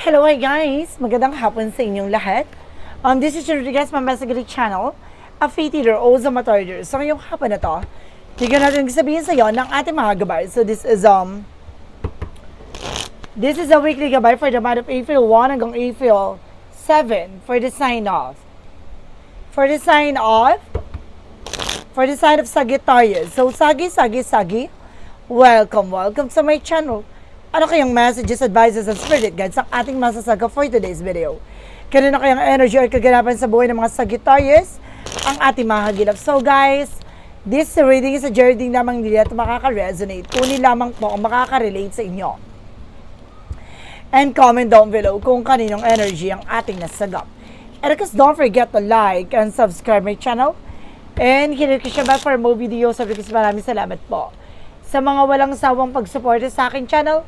Hello hi guys! Magandang hapon sa inyong lahat. Um, this is your Rodriguez Mambasagari Channel, a faith healer, also matarder. So ngayong hapon na to, bigyan natin sabihin sa iyo ng ating mga gabay. So this is um This is a weekly gabay for the month of April 1 hanggang April 7 for the sign off. For the sign off, for the sign of Sagittarius. So Sagi, Sagi, Sagi, welcome, welcome sa my channel. Ano kayang messages, advices, and spirit guides ang ating masasaga for today's video? Kanina kayang energy or kaganapan sa buhay ng mga Sagittarius ang ating mga hagilap. So guys, this reading is a journey lamang nila at makaka-resonate. Kunin lamang po ang makaka-relate sa inyo. And comment down below kung kaninong energy ang ating nasagap. And course, don't forget to like and subscribe my channel. And hit siya ba for more videos. Sabi ko maraming salamat po. Sa mga walang sawang pagsuporta sa aking channel,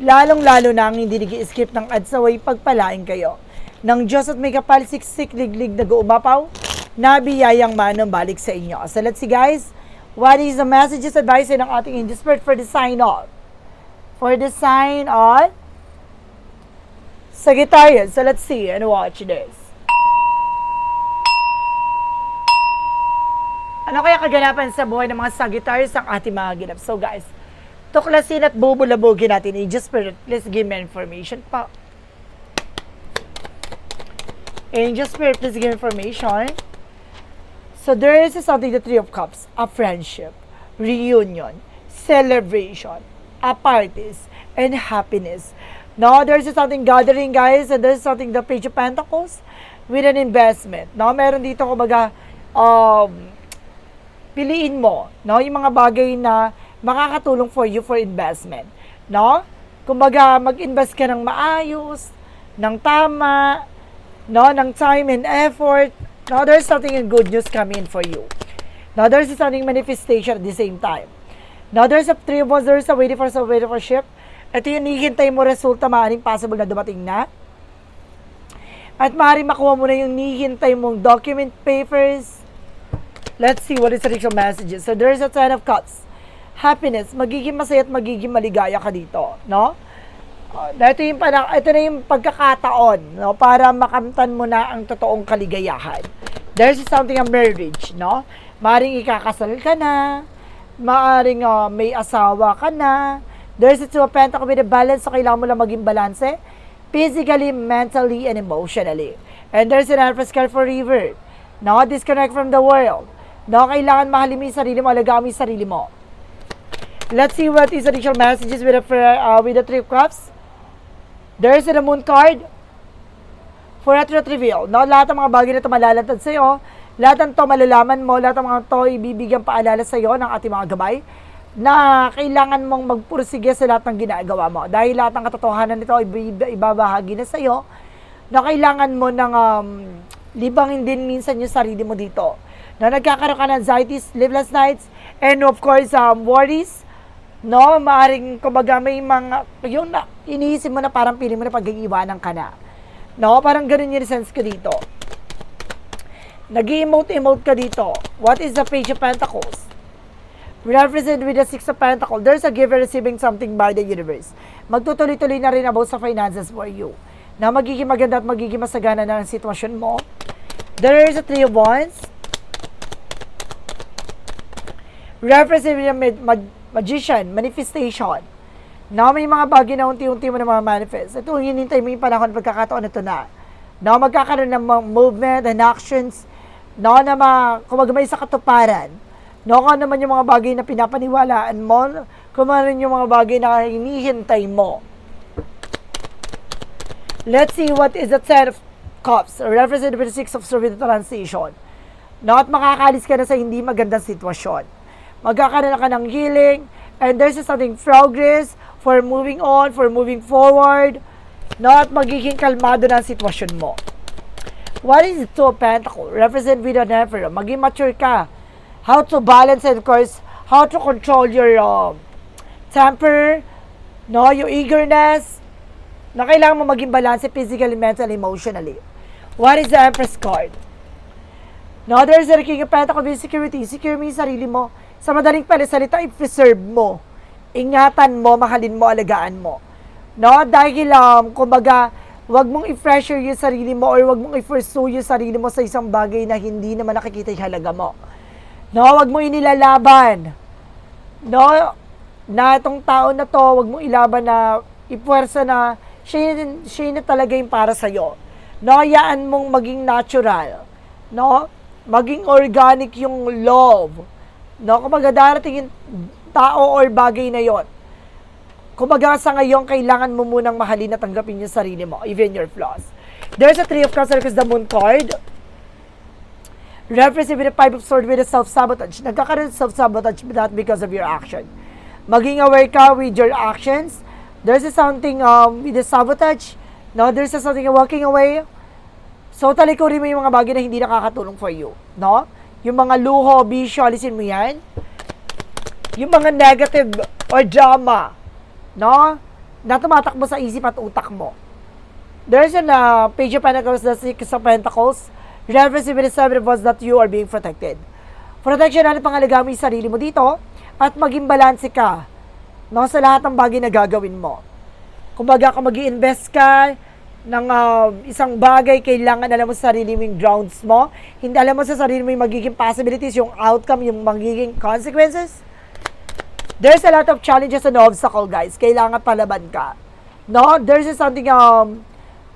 lalong-lalo na ang hindi nag-skip ng ads away pagpalain kayo. Ng Diyos at may kapal siksik liglig na guumapaw, nabiyayang manong balik sa inyo. So let's guys, what is the messages advice ng ating industry for the sign off? For the sign on Sagittarius. So let's see and watch this. Ano kaya kaganapan sa buhay ng mga Sagittarius ang ating mga ginap? So guys, tuklasin at bubulabugin natin in just spirit. Please give me information pa. Angel Spirit, please give information. So there is something, the Three of Cups, a friendship, reunion, celebration, a parties, and happiness. No, there's something gathering, guys, and there's something, the Page of Pentacles, with an investment. No, meron dito, kumbaga, um, piliin mo, no, yung mga bagay na makakatulong for you for investment. No? Kumbaga, mag-invest ka ng maayos, ng tama, no, ng time and effort. No, there's something in good news coming for you. Now, there's something manifestation at the same time. Now, there's a three of us, there's a waiting for, a waiting for ship. Ito yung hihintay mo resulta, maaaring possible na dumating na. At maaaring makuha mo na yung hihintay mong document papers. Let's see what is the actual messages. So, there's a ten of cups. Happiness, magiging masaya at magiging maligaya ka dito, no? Uh, ito, yung parang, ito na yung pagkakataon no, para makamtan mo na ang totoong kaligayahan. There's something a marriage, no? Maaring ikakasal ka na, maaring uh, may asawa ka na, there's a two of pentacles with a balance, so kailangan mo lang maging balanse, physically, mentally, and emotionally. And there's an Empress card for river. No, disconnect from the world. No, kailangan mahalin mo yung sarili mo, alagaan mo yung sarili mo. Let's see what is additional messages with the, uh, with the Three of Cups. There's the moon card for at reveal. No, lahat ng mga bagay na ito malalatad sa iyo, lahat ng to malalaman mo, lahat ng mga to ibibigyan paalala sa iyo ng ating mga gabay na kailangan mong magpursige sa lahat ng ginagawa mo. Dahil lahat ng katotohanan nito ibabahagi na sa iyo na kailangan mo ng um, libangin din minsan yung sarili mo dito. Na nagkakaroon ka ng anxieties, sleepless nights, and of course, um, worries, no, maaring kumbaga may mga, yun na, iniisip mo na parang pili mo na pag-iiwanan ka na. No, parang ganun yung sense ko dito. nag emote emote ka dito. What is the Page of Pentacles? Represent with the Six of Pentacles. There's a giver receiving something by the universe. Magtutuloy-tuloy na rin about sa finances for you. Na magiging maganda at magiging masagana na ang sitwasyon mo. There is a Three of Wands. Represent with a mag- mag- magician, manifestation na may mga bagay na unti-unti mo na manifest. Ito, hinintay mo yung panahon at pagkakataon ito na. Na magkakaroon ng mga movement and actions no, na ma, kumbaga may sa katuparan. No, kung ano naman yung mga bagay na pinapaniwalaan mo, kung ano yung mga bagay na hinihintay mo. Let's see what is the Ten of Cups, represented by the Six of the transition. No, at makakalis ka na sa hindi magandang sitwasyon. Magkakaroon ka ng healing, and there's something progress for moving on, for moving forward, no, at magiging kalmado ang sitwasyon mo. What is the Two of Pentacles? Represent with an Emperor. Maging mature ka. How to balance and of course, how to control your um, temper, no, your eagerness, na kailangan mo maging balance physically, mentally, emotionally. What is the Empress card? No, there's a King of Pentacles with security. Secure sarili mo. Sa madaling palisalita, i-preserve mo. Ingatan mo, mahalin mo, alagaan mo. No, dahil um, kumbaga, Huwag mong i-pressure yung sarili mo or huwag mong i-pursue yung sarili mo sa isang bagay na hindi naman nakikita yung halaga mo. No, huwag mo inilalaban. No, na itong tao na to, huwag mong ilaban na ipuwersa na siya, siya na talaga yung para sa'yo. No, hayaan mong maging natural. No, maging organic yung love. No, kumbaga darating yung tao or bagay na yon. Kumbaga sa ngayon, kailangan mo munang mahalin at tanggapin yung sarili mo, even your flaws. There's a Three of Cups because the Moon card. Reference with the Five of Swords with the self-sabotage. Nagkakaroon self-sabotage not because of your action. Maging aware ka with your actions. There's a something um, with the sabotage. No, there's a something walking away. So, talikurin mo yung mga bagay na hindi nakakatulong for you. No? Yung mga luho, bisyo, alisin mo yan. Yung mga negative or drama, no? Na tumatakbo sa isip at utak mo. There's an uh, page of pentacles, the six of pentacles, reference with the seven of that you are being protected. Protection natin pangalagaan mo sarili mo dito at maging balanse ka no, sa lahat ng bagay na gagawin mo. Kumbaga, kung mag invest ka ng uh, isang bagay, kailangan alam mo sa sarili mo yung grounds mo. Hindi alam mo sa sarili mo yung magiging possibilities, yung outcome, yung magiging consequences. There's a lot of challenges and obstacle, guys. Kailangan palaban ka. No? There's something, um,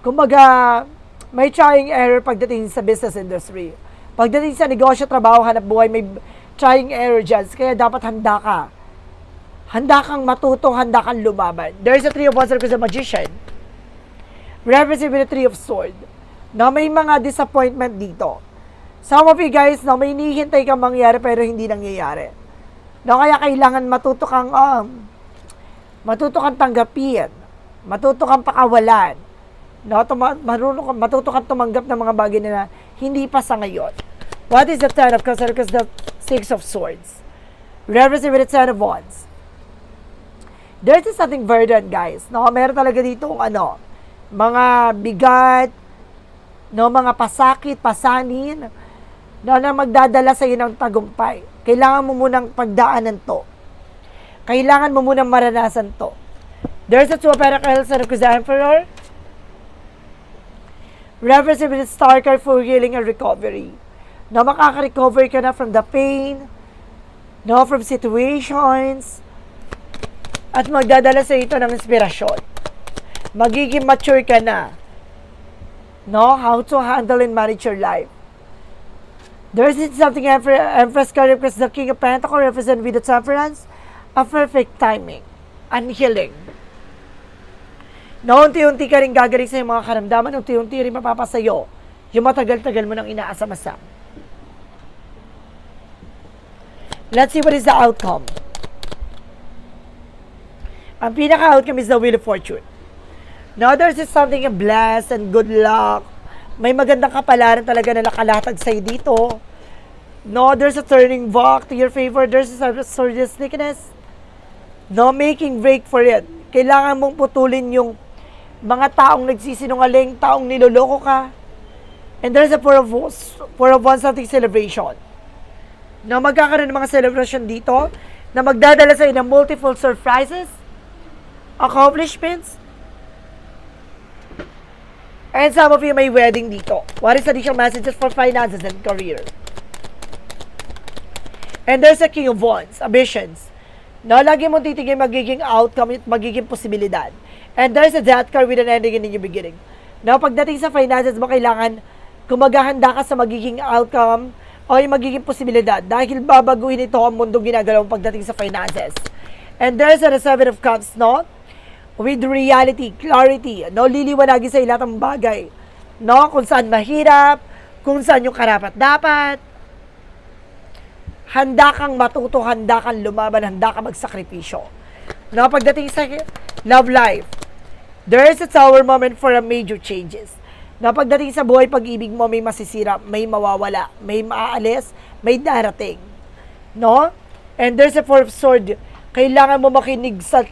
kumbaga, may trying error pagdating sa business industry. Pagdating sa negosyo, trabaho, hanap buhay, may trying error dyan. Kaya dapat handa ka. Handa kang matuto, handa kang lumaban. There's a three of wands a magician. Represented with the three of sword. Na may mga disappointment dito. Some of you guys, no, may hinihintay kang mangyari pero hindi nangyayari. No, kaya kailangan matuto kang um, matuto kang tanggapin, matuto kang pakawalan. No, tuma- marunong matuto kang tumanggap ng mga bagay na hindi pa sa ngayon. What is the Ten of Cups? Because the Six of Swords. Represent with the Ten of Wands. There's something burden, guys. No, meron talaga dito ano, mga bigat, no, mga pasakit, pasanin, no, na magdadala sa iyo ng tagumpay. Kailangan mo munang pagdaanan to. Kailangan mo munang maranasan to. There's a two Pentacles and the Emperor. Reference with the Star card for healing and recovery. No, makaka-recover ka na from the pain, no, from situations, at magdadala sa ito ng inspirasyon. Magiging mature ka na. No, how to handle and manage your life. There is something Empress card represents the King of Pentacles represent with the Temperance, a perfect timing and healing. No, unti-unti ka rin gagaling sa iyong mga karamdaman, unti-unti rin mapapasayo yung matagal-tagal mo nang inaasam-asam. Let's see what is the outcome. Ang pinaka-outcome is the Wheel of Fortune. Now, there's just something a blessed and good luck. May magandang kapalaran talaga na nakalatag sa'yo dito. No, there's a turning back to your favor. There's a sort of sneakiness. No, making break for it. Kailangan mong putulin yung mga taong nagsisinungaling, taong niloloko ka. And there's a four of, four of one something celebration. Na magkakaroon ng mga celebration dito na magdadala sa'yo ng multiple surprises, accomplishments, and some of you may wedding dito. What is additional messages for finances and career? And there's a King of Wands, ambitions. No, lagi mong titigin magiging outcome at magiging posibilidad. And there's a death card with an ending and a new beginning. No, pagdating sa finances mo, kailangan kumagahanda ka sa magiging outcome o yung magiging posibilidad dahil babaguhin ito ang mundong ginagalaw pagdating sa finances. And there's a Seven of Cups, no? With reality, clarity, no? Liliwanagin sa lahat ng bagay. No? Kung saan mahirap, kung saan yung karapat dapat, handa kang matuto, handa kang lumaban, handa kang magsakripisyo. No, pagdating sa love life, there is a tower moment for a major changes. Na pagdating sa buhay pag-ibig mo, may masisira, may mawawala, may maaalis, may darating. No? And there's a four of sword. Kailangan mo makinig sa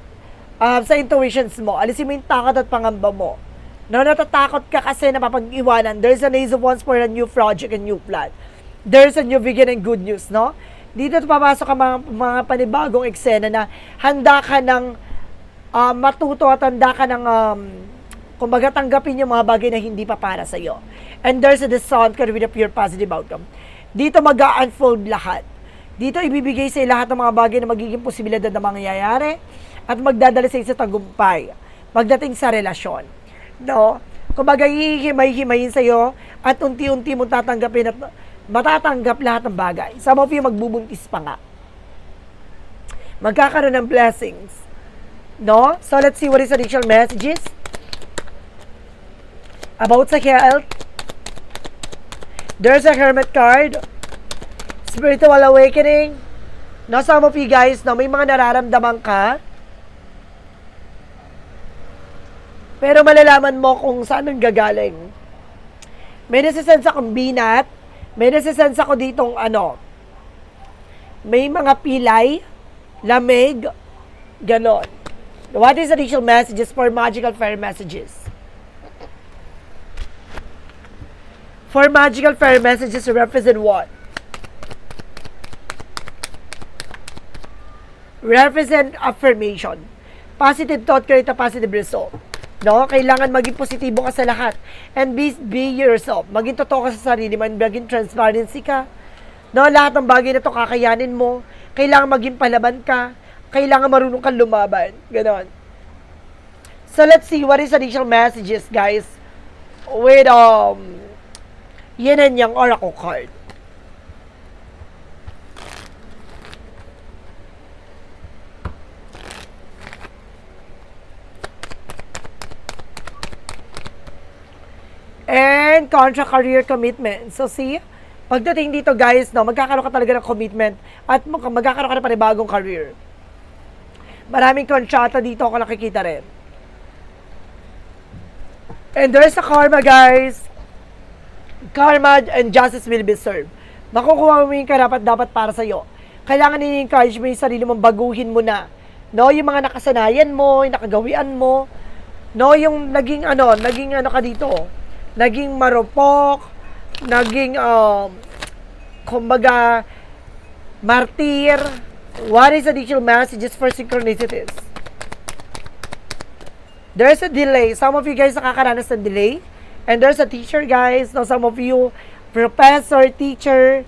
ah, sa intuitions mo. Alisin mo yung takot at pangamba mo. No, natatakot ka kasi na mapag-iwanan. There's an ace of wands for a new project, a new plan. There's a new beginning, good news, no? Dito papasok ang mga, mga panibagong eksena na handa ka ng ah, matuto at handa ka ng um, Kumbaga, tanggapin yung mga bagay na hindi pa para sa'yo. And there's a descent with a pure positive outcome. Dito mag unfold lahat. Dito ibibigay sa lahat ng mga bagay na magiging posibilidad na mangyayari at magdadala sa sa tagumpay pagdating sa relasyon. No? Kumbaga, hihimay-himayin sa'yo at unti-unti mo tatanggapin at matatanggap lahat ng bagay. Some of you magbubuntis pa nga. Magkakaroon ng blessings. No? So, let's see what is additional messages about sa health. There's a hermit card. Spiritual awakening. No, some of you guys, no, may mga nararamdaman ka. Pero malalaman mo kung saan ang gagaling. May nasisense akong binat. May nasisense ako ditong ano. May mga pilay, lamig, ganon. What is additional messages for magical fairy messages? For magical fairy messages represent what? Represent affirmation. Positive thought create a positive result. No? Kailangan maging positibo ka sa lahat. And be, be yourself. Maging totoo ka sa sarili mo. Maging transparency ka. No? Lahat ng bagay na to kakayanin mo. Kailangan maging palaban ka. Kailangan marunong kang lumaban. Ganon. So let's see what is additional messages, guys. With um Yin and Yang Oracle card. And contract career commitment. So see, pagdating dito guys, no, magkakaroon ka talaga ng commitment at mag- magkakaroon ka na panibagong career. Maraming kontrata dito ako nakikita rin. And there's a karma, guys. Karma and justice will be served. Makukuha mo yung karapat dapat para sa'yo. Kailangan ni-encourage mo yung sarili mong baguhin mo na. No, yung mga nakasanayan mo, yung nakagawian mo. No, yung naging ano, naging ano ka dito. Naging marupok, naging um, kumbaga martir. What is additional messages for synchronicities? There's a delay. Some of you guys nakakaranas ng delay. And there's a teacher, guys. No, some of you, professor, teacher,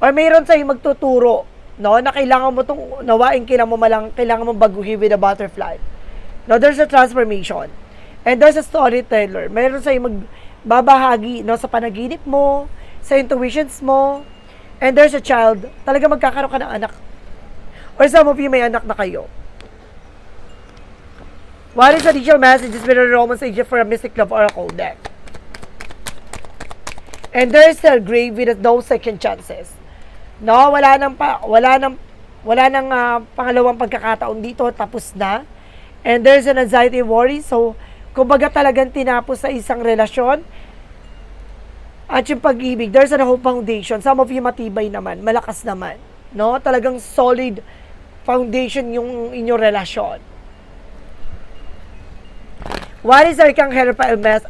or mayroon sa'yo magtuturo, no, na kailangan mo itong nawain kailangan mo malang, kailangan mo baguhin with a butterfly. No, there's a transformation. And there's a storyteller. Mayroon sa'yo magbabahagi, no, sa panaginip mo, sa intuitions mo, and there's a child, talaga magkakaroon ka ng anak. Or some of you may anak na kayo. What is additional messages with a Roman sage for a Mystic Love Oracle deck? And there's a grave with no second chances. No, wala nang pa, wala nang wala nang ah, pangalawang pagkakataon dito, tapos na. And there's an anxiety worry. So, kumbaga talagang tinapos sa isang relasyon. At yung pag-ibig, there's a whole foundation. Some of you matibay naman, malakas naman. No? Talagang solid foundation yung inyong relasyon. What is Archangel,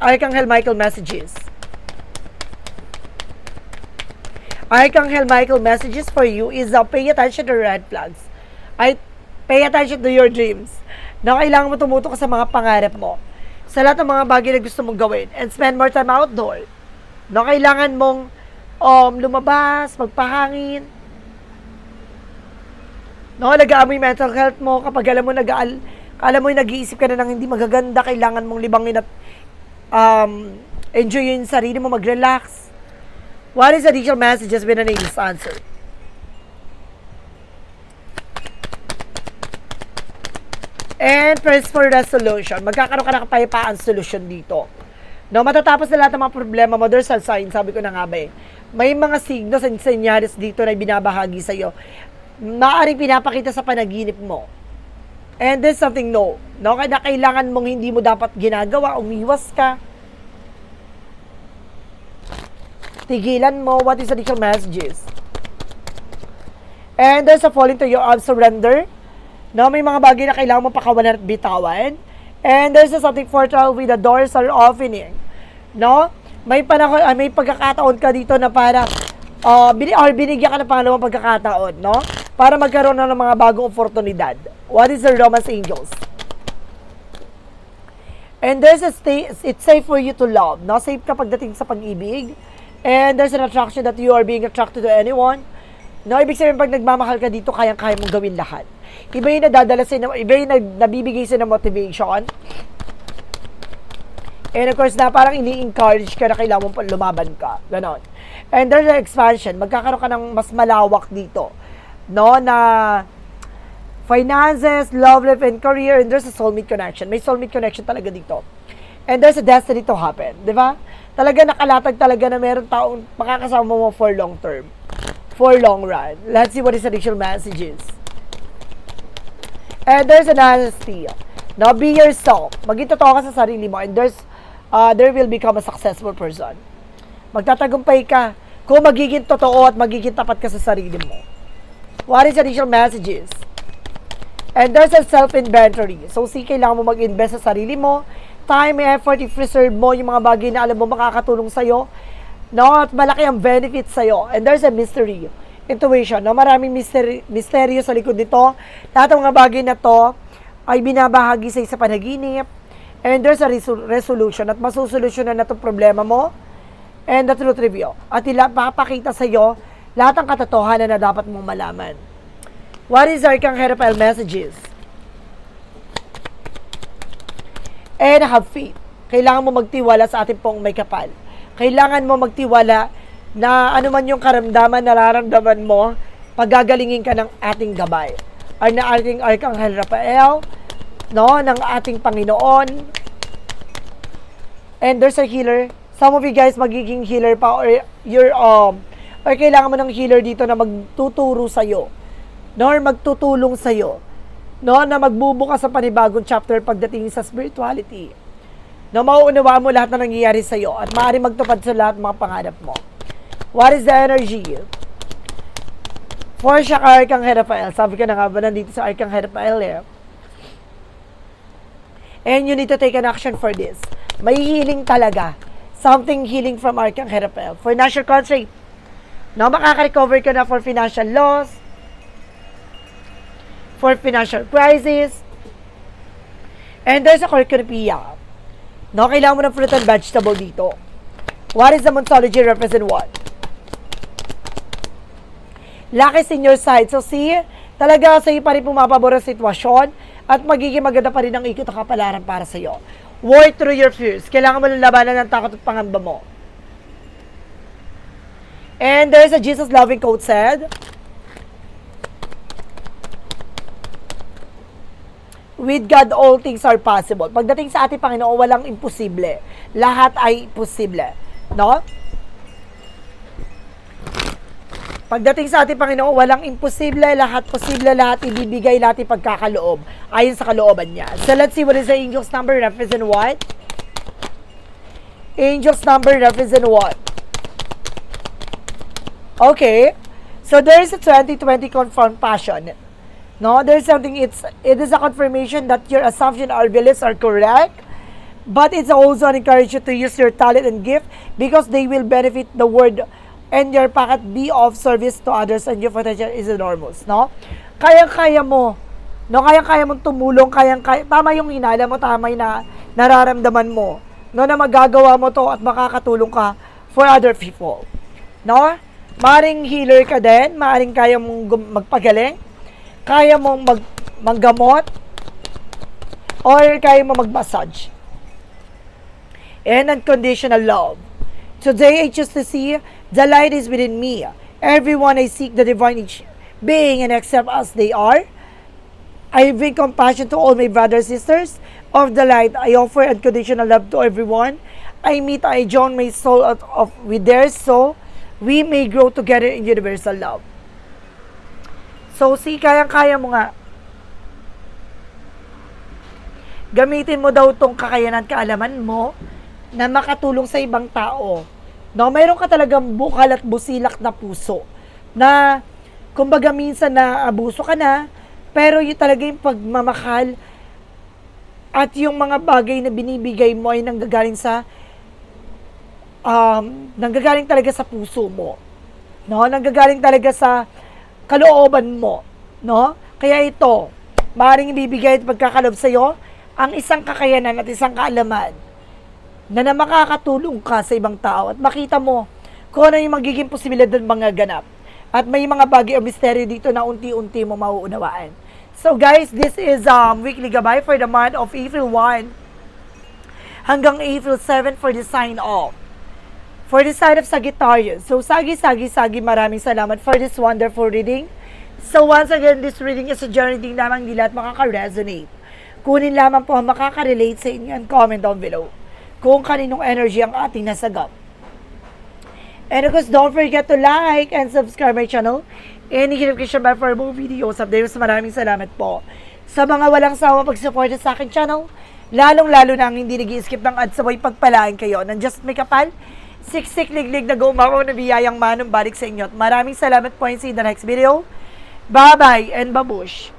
Archangel Michael messages? Archangel Michael messages for you is uh, pay attention to red flags. I pay attention to your dreams. Na kailangan mo tumuto ka sa mga pangarap mo. Sa lahat ng mga bagay na gusto mong gawin. And spend more time outdoor. Na kailangan mong um, lumabas, magpahangin. No, nag-aamoy mental health mo kapag alam mo nag alam mo nag-iisip ka na ng hindi magaganda, kailangan mong libangin at um, enjoy yung sarili mo, mag-relax. What is additional messages with an English answer? And press for resolution. Magkakaroon ka ng kapayapaan solution dito. No, matatapos na lahat ng mga problema mo, there's a sign, sabi ko na nga ba eh. May mga signos and senyales dito na binabahagi sa'yo. Maaaring pinapakita sa panaginip mo. And there's something no. No, kaya kailangan mong hindi mo dapat ginagawa, umiwas ka. Tigilan mo what is additional messages. And there's a falling to your arms surrender. No, may mga bagay na kailangan mo pakawalan at bitawan. And there's a something fertile with the doors are opening. No? May panahon, ah, may pagkakataon ka dito na para uh, bin, or binigyan ka ng pangalawang pagkakataon, no? Para magkaroon na ng mga bagong oportunidad. What is the Romance Angels? And there's a stay, it's safe for you to love. No? Safe ka pagdating sa pag-ibig. And there's an attraction that you are being attracted to anyone. No, ibig sabihin pag nagmamahal ka dito, kayang-kaya mong gawin lahat. Iba yung nadadala sa'yo, iba yung nabibigay sa'yo ng motivation. And of course, na parang ini-encourage ka na kailangan mo pa lumaban ka. Ganon. And there's an expansion. Magkakaroon ka ng mas malawak dito. No, na finances, love life, and career, and there's a soulmate connection. May soulmate connection talaga dito. And there's a destiny to happen. Di ba? Talaga nakalatag talaga na meron taong makakasama mo for long term. For long run. Let's see what his initial message is. And there's an honesty. Now, be yourself. Maging totoo ka sa sarili mo and there's, uh, there will become a successful person. Magtatagumpay ka kung magiging totoo at magiging tapat ka sa sarili mo. What is initial messages? And there's a self-inventory. So, see, kailangan mo mag-invest sa sarili mo. Time, effort, i-preserve mo yung mga bagay na alam mo makakatulong sa'yo. No? At malaki ang benefit sa'yo. And there's a mystery. Intuition. No? Maraming mystery, misteryo sa likod nito. Lahat ng mga bagay na to ay binabahagi sa sa panaginip. And there's a resol- resolution. At masusolusyonan na itong problema mo. And the truth review. At ila, papakita sa'yo lahat ng katotohanan na dapat mong malaman. What is our Arcangel messages? And have faith. Kailangan mo magtiwala sa ating pong may kapal. Kailangan mo magtiwala na ano man yung karamdaman, nararamdaman mo, pagagalingin ka ng ating gabay. Or na ating Arcangel Rafael, no, ng ating Panginoon. And there's a healer. Some of you guys magiging healer pa or you're um or kailangan mo ng healer dito na magtuturo sa iyo. No, or magtutulong sa iyo. No, na magbubukas sa panibagong chapter pagdating sa spirituality. No, mauunawaan mo lahat na nangyayari sa iyo at maaari magtupad sa lahat ng mga pangarap mo. What is the energy? For siya ka Arcangel Rafael. Sabi ka na nga ba nandito sa Arcangel Rafael eh. And you need to take an action for this. May healing talaga. Something healing from Arcangel Rafael. For national constraint. No, makaka-recover ka na for financial loss, for financial crisis, and there's a cornucopia. No, kailangan mo ng fruit and vegetable dito. What is the Monsology represent what? Luck is in your side. So see, talaga sa iyo pa rin pumapabor ang sitwasyon at magiging maganda pa rin ang ikot ng kapalaran para sa iyo. Work through your fears. Kailangan mo lalabanan ng takot at pangamba mo. And there's a Jesus loving quote said, With God, all things are possible. Pagdating sa ating Panginoon, walang imposible. Lahat ay posible. No? Pagdating sa ating Panginoon, walang imposible, lahat posible, lahat ibibigay, lahat ipagkakaloob ayon sa kalooban niya. So let's see what is the angel's number represent what? Angel's number represent what? Okay. So there is a 2020 confirmed passion. No, there's something it's it is a confirmation that your assumption or beliefs are correct. But it's also an encouragement to use your talent and gift because they will benefit the world and your packet be of service to others and your potential is enormous, no? Kayang-kaya mo, no? Kayang-kaya mong tumulong, kayang-kaya, tama yung hinala mo, tama na, nararamdaman mo, no? Na magagawa mo to at makakatulong ka for other people, no? Maring healer ka din, maring kaya mong magpagaling, kaya mong mag, manggamot, or kaya mo mag-massage. And unconditional love. Today, I choose to see the light is within me. Everyone I seek the divine being and accept as they are. I bring compassion to all my brothers and sisters of the light. I offer unconditional love to everyone. I meet, I join my soul out of with theirs so we may grow together in universal love. So, si kayang-kaya mo nga. Gamitin mo daw tong kakayanan, kaalaman mo na makatulong sa ibang tao. No, mayroon ka talagang bukal at busilak na puso na kumbaga minsan na abuso ka na, pero yung talaga yung pagmamahal at yung mga bagay na binibigay mo ay nanggagaling sa um, nanggagaling talaga sa puso mo. No, nanggagaling talaga sa kalooban mo, no? Kaya ito, maaaring ibibigay at pagkakalob sa iyo ang isang kakayanan at isang kaalaman na, na makakatulong ka sa ibang tao at makita mo kung ano yung magiging posibilidad ng mga ganap. At may mga bagay o misteryo dito na unti-unti mo mauunawaan. So guys, this is um, weekly gabay for the month of April 1 hanggang April 7 for the sign off. For the sign of Sagittarius. So, Sagi, Sagi, Sagi, maraming salamat for this wonderful reading. So, once again, this reading is a journey din lamang hindi lahat makaka-resonate. Kunin lamang po ang makaka-relate sa inyo and comment down below kung kaninong energy ang ating nasagap. And of course, don't forget to like and subscribe my channel and notification bell for more videos. Updates, maraming salamat po. Sa mga walang sawa pag-support sa akin channel, lalong-lalo na ang hindi nag skip ng ads sabay pagpalain kayo ng Just Make a Pan, siksik liglig na gumako na biyayang manong balik sa inyo. At maraming salamat po and see in the next video. Bye-bye and babush!